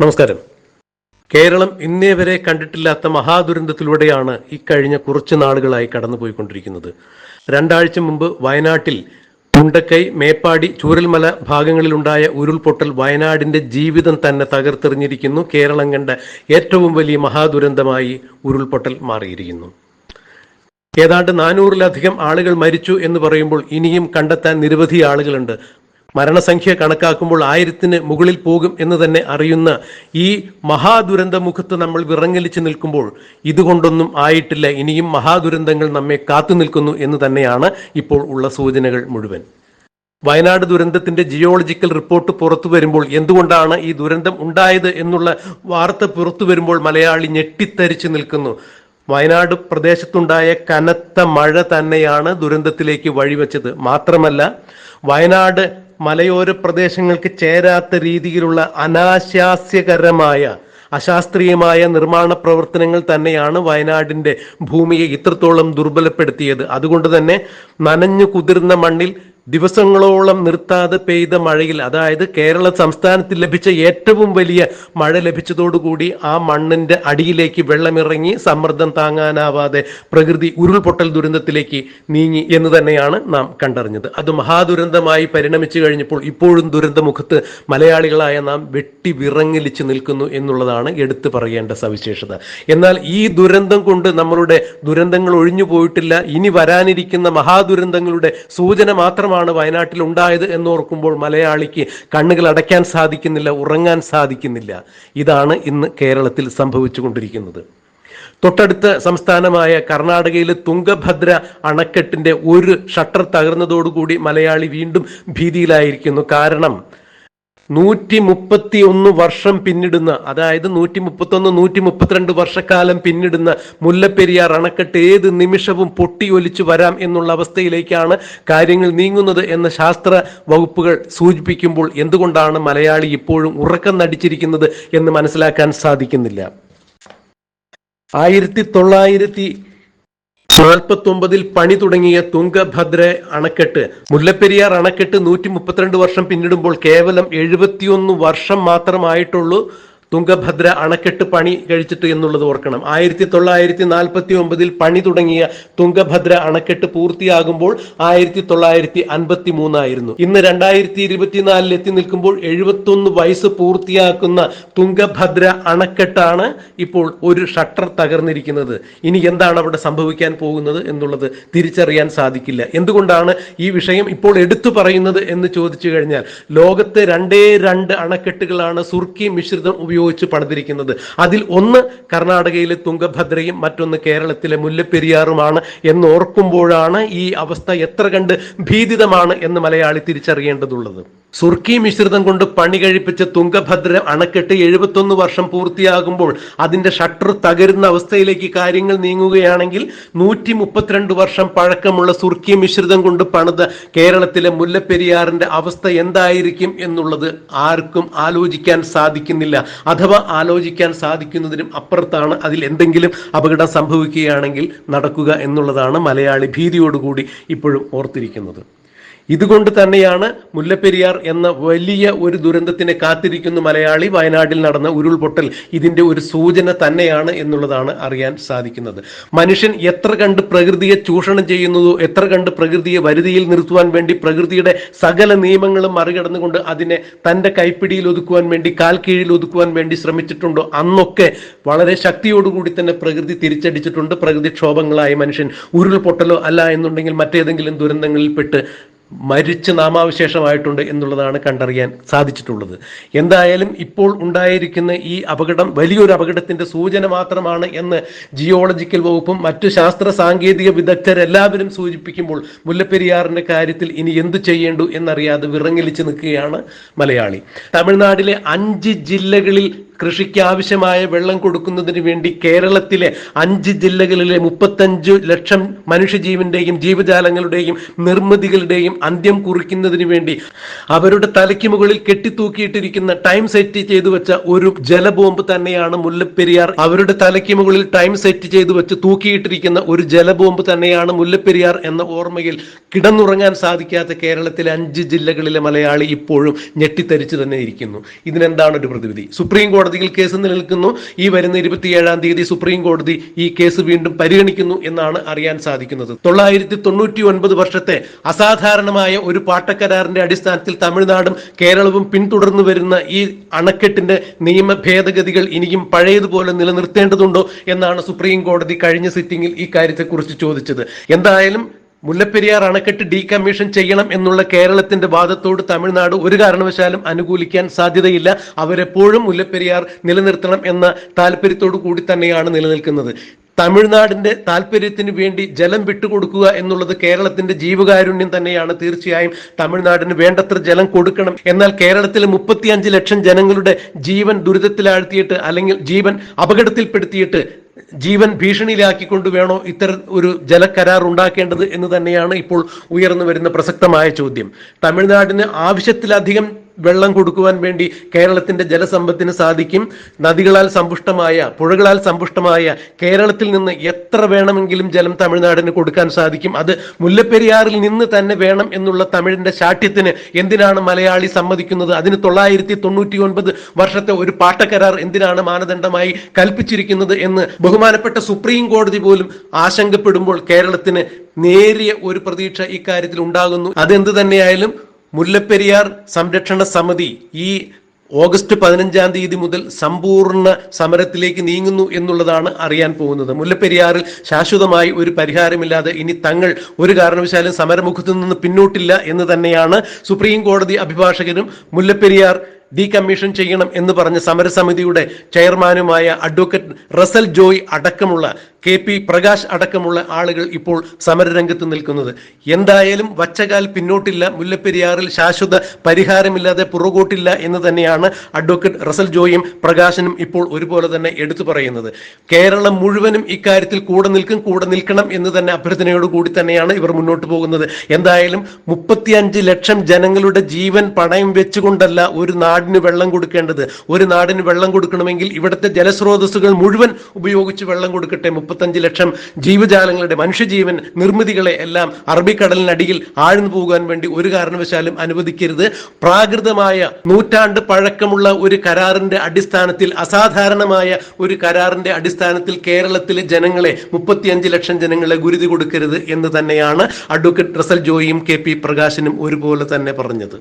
നമസ്കാരം. കേരളം ഇന്നേ വരെ കണ്ടിട്ടില്ലാത്ത മഹാദുരന്തത്തിലൂടെയാണ് ഇക്കഴിഞ്ഞ കുറച്ച് നാളുകളായി കടന്നുപോയിക്കൊണ്ടിരിക്കുന്നത്. രണ്ടാഴ്ച മുമ്പ് വയനാട്ടിൽ തുണ്ടക്കൈ മേപ്പാടി ചൂരൽമല ഭാഗങ്ങളിലുണ്ടായ ഉരുൾപൊട്ടൽ വയനാടിന്റെ ജീവിതം തന്നെ തകർത്തെറിഞ്ഞിരിക്കുന്നു. കേരളം കണ്ട ഏറ്റവും വലിയ മഹാദുരന്തമായി ഉരുൾപൊട്ടൽ മാറിയിരിക്കുന്നു. ഏതാണ്ട് നാനൂറിലധികം ആളുകൾ മരിച്ചു എന്ന് പറയുമ്പോൾ ഇനിയും കണ്ടെത്താൻ നിരവധി ആളുകളുണ്ട്. മരണസംഖ്യ കണക്കാക്കുമ്പോൾ ആയിരത്തിന് മുകളിൽ പോകും എന്ന് തന്നെ അറിയുന്ന ഈ മഹാദുരന്ത മുഖത്ത് നമ്മൾ വിറങ്ങലിച്ച് നിൽക്കുമ്പോൾ ഇതുകൊണ്ടൊന്നും ആയിട്ടില്ല. ഇനിയും മഹാദുരന്തങ്ങൾ നമ്മെ കാത്തു നിൽക്കുന്നു എന്ന് തന്നെയാണ് ഇപ്പോൾ ഉള്ള സൂചനകൾ മുഴുവൻ. വയനാട് ദുരന്തത്തിന്റെ ജിയോളജിക്കൽ റിപ്പോർട്ട് പുറത്തു വരുമ്പോൾ എന്തുകൊണ്ടാണ് ഈ ദുരന്തം ഉണ്ടായത് എന്നുള്ള വാർത്ത പുറത്തു വരുമ്പോൾ മലയാളി ഞെട്ടിത്തരിച്ചു നിൽക്കുന്നു. വയനാട് പ്രദേശത്തുണ്ടായ കനത്ത മഴ തന്നെയാണ് ദുരന്തത്തിലേക്ക് വഴിവെച്ചത്. മാത്രമല്ല വയനാട് മലയോര പ്രദേശങ്ങൾക്ക് ചേരാത്ത രീതിയിലുള്ള അനാശാസ്യകരമായ അശാസ്ത്രീയമായ നിർമ്മാണ പ്രവർത്തനങ്ങൾ തന്നെയാണ് വയനാടിന്റെ ഭൂമിയെ ഇത്രത്തോളം ദുർബലപ്പെടുത്തിയത്. അതുകൊണ്ട് തന്നെ നനഞ്ഞു കുതിർന്ന മണ്ണിൽ ദിവസങ്ങളോളം നിർത്താതെ പെയ്ത മഴയിൽ അതായത് കേരള സംസ്ഥാനത്തിൽ ലഭിച്ച ഏറ്റവും വലിയ മഴ ലഭിച്ചതോടുകൂടി ആ മണ്ണിന്റെ അടിയിലേക്ക് വെള്ളമിറങ്ങി സമ്മർദ്ദം താങ്ങാനാവാതെ പ്രകൃതി ഉരുൾപൊട്ടൽ ദുരന്തത്തിലേക്ക് നീങ്ങി എന്ന് തന്നെയാണ് നാം കണ്ടറിഞ്ഞത്. അത് മഹാദുരന്തമായി പരിണമിച്ചു കഴിഞ്ഞപ്പോൾ ഇപ്പോഴും ദുരന്തമുഖത്ത് മലയാളികളായ നാം വെട്ടി വിറങ്ങലിച്ച് നിൽക്കുന്നു എന്നുള്ളതാണ് എടുത്തു പറയേണ്ട സവിശേഷത. എന്നാൽ ഈ ദുരന്തം കൊണ്ട് നമ്മളുടെ ദുരന്തങ്ങൾ ഒഴിഞ്ഞു പോയിട്ടില്ല. ഇനി വരാനിരിക്കുന്ന മഹാദുരന്തങ്ങളുടെ സൂചന മാത്രമാണ് വയനാട്ടിൽ ഉണ്ടായത് എന്നോർക്കുമ്പോൾ മലയാളിക്ക് കണ്ണുകൾ അടയ്ക്കാൻ സാധിക്കുന്നില്ല ഉറങ്ങാൻ സാധിക്കുന്നില്ല. ഇതാണ് ഇന്ന് കേരളത്തിൽ സംഭവിച്ചുകൊണ്ടിരിക്കുന്നത്. തൊട്ടടുത്ത സംസ്ഥാനമായ കർണാടകയിലെ തുംഗഭദ്ര അണക്കെട്ടിന്റെ ഒരു ഷട്ടർ തകർന്നതോടുകൂടി മലയാളി വീണ്ടും ഭീതിയിലായിരിക്കുന്നു. കാരണം നൂറ്റി മുപ്പത്തി ഒന്ന് വർഷം പിന്നിടുന്ന അതായത് നൂറ്റി മുപ്പത്തൊന്ന് നൂറ്റി മുപ്പത്തിരണ്ട് വർഷക്കാലം പിന്നിടുന്ന മുല്ലപ്പെരിയാർ അണക്കെട്ട് ഏത് നിമിഷവും പൊട്ടിയൊലിച്ചു വരാം എന്നുള്ള അവസ്ഥയിലേക്കാണ് കാര്യങ്ങൾ നീങ്ങുന്നത് എന്ന ശാസ്ത്ര വകുപ്പുകൾ സൂചിപ്പിക്കുമ്പോൾ എന്തുകൊണ്ടാണ് മലയാളി ഇപ്പോഴും ഉറക്കം നടിച്ചിരിക്കുന്നത് എന്ന് മനസ്സിലാക്കാൻ സാധിക്കുന്നില്ല. ആയിരത്തി തൊള്ളായിരത്തി നാൽപ്പത്തി ഒമ്പതിൽ പണി തുടങ്ങിയ തുംഗഭദ്ര അണക്കെട്ട്. മുല്ലപ്പെരിയാർ അണക്കെട്ട് നൂറ്റി മുപ്പത്തിരണ്ട് വർഷം പിന്നിടുമ്പോൾ കേവലം എഴുപത്തിയൊന്ന് വർഷം മാത്രമായിട്ടുള്ളൂ. തുംഗഭദ്ര അണക്കെട്ട് പണി കഴിച്ചിട്ട് എന്നുള്ളത് ഓർക്കണം. ആയിരത്തി തൊള്ളായിരത്തി നാൽപ്പത്തി ഒമ്പതിൽ പണി തുടങ്ങിയ തുംഗഭദ്ര അണക്കെട്ട് പൂർത്തിയാകുമ്പോൾ ആയിരത്തി തൊള്ളായിരത്തി അൻപത്തി മൂന്നായിരുന്നു ഇന്ന് രണ്ടായിരത്തി ഇരുപത്തിനാലിൽ എത്തി നിൽക്കുമ്പോൾ എഴുപത്തൊന്ന് വയസ്സ് പൂർത്തിയാക്കുന്ന തുംഗഭദ്ര അണക്കെട്ടാണ് ഇപ്പോൾ ഒരു ഷട്ടർ തകർന്നിരിക്കുന്നത്. ഇനി എന്താണ് അവിടെ സംഭവിക്കാൻ പോകുന്നത് എന്നുള്ളത് തിരിച്ചറിയാൻ സാധിക്കില്ല. എന്തുകൊണ്ടാണ് ഈ വിഷയം ഇപ്പോൾ എടുത്തു പറയുന്നത് എന്ന് ചോദിച്ചു കഴിഞ്ഞാൽ ലോകത്തെ രണ്ടേ രണ്ട് അണക്കെട്ടുകളാണ് സുർക്കി മിശ്രിതം ഉപയോഗിച്ച് പണിതിരിക്കുന്നത്. അതിൽ ഒന്ന് കർണാടകയിലെ തുംഗഭദ്രയും മറ്റൊന്ന് കേരളത്തിലെ മുല്ലപ്പെരിയാറുമാണ് എന്ന് ഓർക്കുമ്പോഴാണ് ഈ അവസ്ഥ എത്ര കണ്ട് ഭീതിതമാണ് എന്ന് മലയാളി തിരിച്ചറിയേണ്ടതുള്ളത്. സുർക്കി മിശ്രിതം കൊണ്ട് പണി കഴിപ്പിച്ച് തുങ്കഭദ്ര അണക്കെട്ട് എഴുപത്തൊന്ന് വർഷം പൂർത്തിയാകുമ്പോൾ അതിന്റെ ഷട്ടർ തകരുന്ന അവസ്ഥയിലേക്ക് കാര്യങ്ങൾ നീങ്ങുകയാണെങ്കിൽ നൂറ്റി മുപ്പത്തിരണ്ട് വർഷം പഴക്കമുള്ള സുർക്കി മിശ്രിതം കൊണ്ട് പണിത കേരളത്തിലെ മുല്ലപ്പെരിയാറിന്റെ അവസ്ഥ എന്തായിരിക്കും എന്നുള്ളത് ആർക്കും ആലോചിക്കാൻ സാധിക്കുന്നില്ല. അഥവാ ആലോചിക്കാൻ സാധിക്കുന്നതിനും അപ്പുറത്താണ് അതിൽ എന്തെങ്കിലും അപകടം സംഭവിക്കുകയാണെങ്കിൽ നടക്കുക എന്നുള്ളതാണ് മലയാളി ഭീതിയോടുകൂടി ഇപ്പോഴും ഓർത്തിരിക്കുന്നത്. ഇതുകൊണ്ട് തന്നെയാണ് മുല്ലപ്പെരിയാർ എന്ന വലിയ ഒരു ദുരന്തത്തിനെ കാത്തിരിക്കുന്ന മലയാളി വയനാട്ടിൽ നടന്ന ഉരുൾപൊട്ടൽ ഇതിന്റെ ഒരു സൂചന തന്നെയാണ് എന്നുള്ളതാണ് അറിയാൻ സാധിക്കുന്നത്. മനുഷ്യൻ എത്ര കണ്ട് പ്രകൃതിയെ ചൂഷണം ചെയ്യുന്നതോ എത്ര കണ്ട് പ്രകൃതിയെ വരുതിയിൽ നിർത്തുവാൻ വേണ്ടി പ്രകൃതിയുടെ സകല നിയമങ്ങളും മറികടന്നുകൊണ്ട് അതിനെ തന്റെ കൈപ്പിടിയിൽ ഒതുക്കുവാൻ വേണ്ടി കാൽ കീഴിൽ ഒതുക്കുവാൻ വേണ്ടി ശ്രമിച്ചിട്ടുണ്ടോ? അന്നൊക്കെ വളരെ ശക്തിയോടുകൂടി തന്നെ പ്രകൃതി തിരിച്ചടിച്ചിട്ടുണ്ട്. പ്രകൃതിക്ഷോഭങ്ങളായ മനുഷ്യൻ ഉരുൾപൊട്ടലോ അല്ല എന്നുണ്ടെങ്കിൽ മറ്റേതെങ്കിലും ദുരന്തങ്ങളിൽപ്പെട്ട് മരിച്ച് നാമാവശേഷമായിട്ടുണ്ട് എന്നുള്ളതാണ് കണ്ടറിയാൻ സാധിച്ചിട്ടുള്ളത്. എന്തായാലും ഇപ്പോൾ ഉണ്ടായിരിക്കുന്ന ഈ അപകടം വലിയൊരു അപകടത്തിന്റെ സൂചന മാത്രമാണ് എന്ന് ജിയോളജിക്കൽ വകുപ്പും മറ്റു ശാസ്ത്ര സാങ്കേതിക വിദഗ്ധരെല്ലാവരും സൂചിപ്പിക്കുമ്പോൾ മുല്ലപ്പെരിയാറിന്റെ കാര്യത്തിൽ ഇനി എന്തു ചെയ്യേണ്ടു എന്നറിയാതെ വിറങ്ങലിച്ച് നിൽക്കുകയാണ് മലയാളി. തമിഴ്നാട്ടിലെ അഞ്ച് ജില്ലകളിൽ കൃഷിക്ക് ആവശ്യമായ വെള്ളം കൊടുക്കുന്നതിന് വേണ്ടി കേരളത്തിലെ അഞ്ച് ജില്ലകളിലെ മുപ്പത്തഞ്ച് ലക്ഷം മനുഷ്യജീവന്റെയും ജീവജാലങ്ങളുടെയും നിർമ്മിതികളുടെയും അന്ത്യം കുറിക്കുന്നതിന് വേണ്ടി അവരുടെ തലയ്ക്ക് മുകളിൽ കെട്ടിത്തൂക്കിയിട്ടിരിക്കുന്ന ടൈം സെറ്റ് ചെയ്തു വെച്ച ഒരു ജലബോംബ് തന്നെയാണ് മുല്ലപ്പെരിയാർ. അവരുടെ തലയ്ക്ക് മുകളിൽ ടൈം സെറ്റ് ചെയ്തു വെച്ച് തൂക്കിയിട്ടിരിക്കുന്ന ഒരു ജലബോംബ് തന്നെയാണ് മുല്ലപ്പെരിയാർ എന്ന ഓർമ്മയിൽ കിടന്നുറങ്ങാൻ സാധിക്കാത്ത കേരളത്തിലെ അഞ്ച് ജില്ലകളിലെ മലയാളി ഇപ്പോഴും ഞെട്ടിത്തരിച്ചു തന്നെ ഇരിക്കുന്നു. ഇതിനെന്താണ് ഒരു പ്രതിവിധി? സുപ്രീം കോടതി കോടതിയിൽ കേസ് നിലനിൽക്കുന്നു. ഈ വരുന്ന ഇരുപത്തിയേഴാം തീയതി സുപ്രീം കോടതി ഈ കേസ് വീണ്ടും പരിഗണിക്കുന്നു എന്നാണ് അറിയാൻ സാധിക്കുന്നത്. തൊള്ളായിരത്തി തൊണ്ണൂറ്റി ഒൻപത് വർഷത്തെ അസാധാരണമായ ഒരു പാട്ടക്കരാറിന്റെ അടിസ്ഥാനത്തിൽ തമിഴ്നാടും കേരളവും പിന്തുടർന്നു വരുന്ന ഈ അണക്കെട്ടിന്റെ നിയമ ഭേദഗതികൾ ഇനിയും പഴയതുപോലെ നിലനിർത്തേണ്ടതുണ്ടോ എന്നാണ് സുപ്രീം കോടതി കഴിഞ്ഞ സിറ്റിംഗിൽ ഈ കാര്യത്തെക്കുറിച്ച് ചോദിച്ചത്. എന്തായാലും മുല്ലപ്പെരിയാർ അണക്കെട്ട് ഡീകമ്മീഷൻ ചെയ്യണം എന്നുള്ള കേരളത്തിന്റെ വാദത്തോട് തമിഴ്നാട് ഒരു കാരണവശാലും അനുകൂലിക്കാൻ സാധ്യതയില്ല. അവരെപ്പോഴും മുല്ലപ്പെരിയാർ നിലനിർത്തണം എന്ന താല്പര്യത്തോടു കൂടി തന്നെയാണ് നിലനിൽക്കുന്നത്. തമിഴ്നാടിന്റെ താല്പര്യത്തിന് വേണ്ടി ജലം വിട്ടുകൊടുക്കുക എന്നുള്ളത് കേരളത്തിന്റെ ജീവകാരുണ്യം തന്നെയാണ് തീർച്ചയായും. തമിഴ്നാടിന് വേണ്ടത്ര ജലം കൊടുക്കണം. എന്നാൽ കേരളത്തിലെ മുപ്പത്തിയഞ്ച് ലക്ഷം ജനങ്ങളുടെ ജീവൻ ദുരിതത്തിലാഴ്ത്തിയിട്ട് അല്ലെങ്കിൽ ജീവൻ അപകടത്തിൽപ്പെടുത്തിയിട്ട് ജീവൻ ഭീഷണിയിലാക്കിക്കൊണ്ട് വേണോ ഇത്തരം ഒരു ജലക്കരാർ ഉണ്ടാക്കേണ്ടത് എന്ന് തന്നെയാണ് ഇപ്പോൾ ഉയർന്നു വരുന്ന പ്രസക്തമായ ചോദ്യം. തമിഴ്നാടിന് ആവശ്യത്തിലധികം വെള്ളം കൊടുക്കുവാൻ വേണ്ടി കേരളത്തിന്റെ ജലസമ്പത്തിന് സാധിക്കും. നദികളാൽ സമ്പുഷ്ടമായ പുഴകളാൽ സമ്പുഷ്ടമായ കേരളത്തിൽ നിന്ന് എത്ര വേണമെങ്കിലും ജലം തമിഴ്നാടിന് കൊടുക്കാൻ സാധിക്കും. അത് മുല്ലപ്പെരിയാറിൽ നിന്ന് തന്നെ വേണം എന്നുള്ള തമിഴിന്റെ ശാഠ്യത്തിന് എന്തിനാണ് മലയാളി സമ്മതിക്കുന്നത്? അതിന് തൊള്ളായിരത്തി തൊണ്ണൂറ്റി ഒൻപത് വർഷത്തെ ഒരു പാട്ടക്കരാർ എന്തിനാണ് മാനദണ്ഡമായി കൽപ്പിച്ചിരിക്കുന്നത് എന്ന് ബഹുമാനപ്പെട്ട സുപ്രീം കോടതി പോലും ആശങ്കപ്പെടുമ്പോൾ കേരളത്തിന് നേരിയ ഒരു പ്രതീക്ഷ ഇക്കാര്യത്തിൽ ഉണ്ടാകുന്നു. അതെന്ത് തന്നെയായാലും മുല്ലപ്പെരിയാർ സംരക്ഷണ സമിതി ഈ ഓഗസ്റ്റ് പതിനഞ്ചാം തീയതി മുതൽ സമ്പൂർണ സമരത്തിലേക്ക് നീങ്ങുന്നു എന്നുള്ളതാണ് അറിയാൻ പോകുന്നത്. മുല്ലപ്പെരിയാറിൽ ശാശ്വതമായി ഒരു പരിഹാരമില്ലാതെ ഇനി തങ്ങൾ ഒരു കാരണവശാലും സമരമുഖത്തു നിന്ന് പിന്നോട്ടില്ല എന്ന് തന്നെയാണ് സുപ്രീം കോടതി അഭിഭാഷകനും മുല്ലപ്പെരിയാർ ഡീകമ്മീഷൻ ചെയ്യണം എന്ന് പറഞ്ഞ സമരസമിതിയുടെ ചെയർമാനുമായ അഡ്വക്കേറ്റ് റസൽ ജോയ് അടക്കമുള്ള കെ പി പ്രകാശ് അടക്കമുള്ള ആളുകൾ ഇപ്പോൾ സമരരംഗത്ത് നിൽക്കുന്നത്. എന്തായാലും വച്ചകാൽ പിന്നോട്ടില്ല മുല്ലപ്പെരിയാറിൽ ശാശ്വത പരിഹാരമില്ലാതെ പുറകോട്ടില്ല എന്ന് തന്നെയാണ് അഡ്വക്കേറ്റ് റസൽ ജോയും പ്രകാശനും ഇപ്പോൾ ഒരുപോലെ തന്നെ എടുത്തു പറയുന്നത്. കേരളം മുഴുവനും ഇക്കാര്യത്തിൽ കൂടെ നിൽക്കും കൂടെ നിൽക്കണം എന്ന് തന്നെ അഭ്യർത്ഥനയോട് കൂടി തന്നെയാണ് ഇവർ മുന്നോട്ട് പോകുന്നത്. എന്തായാലും മുപ്പത്തിയഞ്ച് ലക്ഷം ജനങ്ങളുടെ ജീവൻ പണയം വെച്ചുകൊണ്ടല്ല ഒരു നാടിന് വെള്ളം കൊടുക്കേണ്ടത്. ഒരു നാടിന് വെള്ളം കൊടുക്കണമെങ്കിൽ ഇവിടുത്തെ ജലസ്രോതസ്സുകൾ മുഴുവൻ ഉപയോഗിച്ച് വെള്ളം കൊടുക്കട്ടെ. മുപ്പത്തഞ്ച് ലക്ഷം ജീവജാലങ്ങളുടെ മനുഷ്യജീവൻ നിർമ്മിതികളെ എല്ലാം അറബിക്കടലിനടിയിൽ ആഴ്ന്നു പോകാൻ വേണ്ടി ഒരു കാരണവശാലും അനുവദിക്കരുത്. പ്രാകൃതമായ നൂറ്റാണ്ട് പഴക്കമുള്ള ഒരു കരാറിന്റെ അടിസ്ഥാനത്തിൽ അസാധാരണമായ ഒരു കരാറിന്റെ അടിസ്ഥാനത്തിൽ കേരളത്തിലെ ജനങ്ങളെ മുപ്പത്തിയഞ്ച് ലക്ഷം ജനങ്ങളെ ഗുരുതി കൊടുക്കരുത് എന്ന് തന്നെയാണ് അഡ്വക്കേറ്റ് റസൽ ജോയിയും കെ പി പ്രകാശനും ഒരുപോലെ തന്നെ പറഞ്ഞത്.